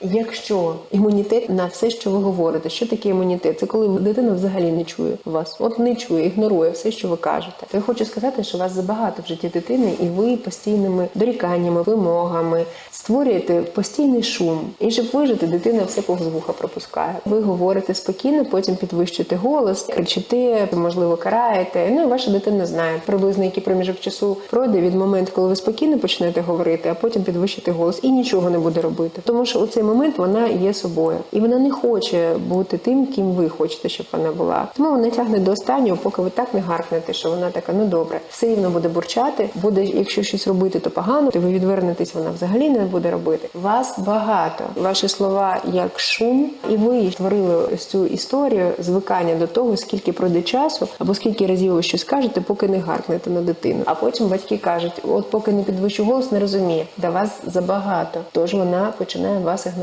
Якщо імунітет на все, що ви говорите, що таке імунітет? Це коли дитина взагалі не чує вас, от не чує, ігнорує все, що ви кажете. То я хочу сказати, що вас забагато в житті дитини, і ви постійними доріканнями, вимогами створюєте постійний шум. І щоб вижити, дитина все повз вуха пропускає. Ви говорите спокійно, потім підвищуєте голос, кричите, можливо, караєте. Ну і ваша дитина знає приблизно який проміжок часу пройде від моменту, коли ви спокійно почнете говорити, а потім підвищити голос і нічого не буде робити. Тому що у цей момент вона є собою, і вона не хоче бути тим, ким ви хочете, щоб вона була. Тому вона тягне до останнього, поки ви так не гаркнете, що вона така, ну добре, все рівно буде бурчати. Буде, якщо щось робити, то погано, то ви відвернетесь, вона взагалі не буде робити. Вас багато. Ваші слова як шум, і ви створили цю історію звикання до того, скільки пройде часу, або скільки разів ви щось кажете, поки не гаркнете на дитину. А потім батьки кажуть: от поки не підвищу голос, не розуміє, да вас забагато. Тож вона починає вас ігнорувати.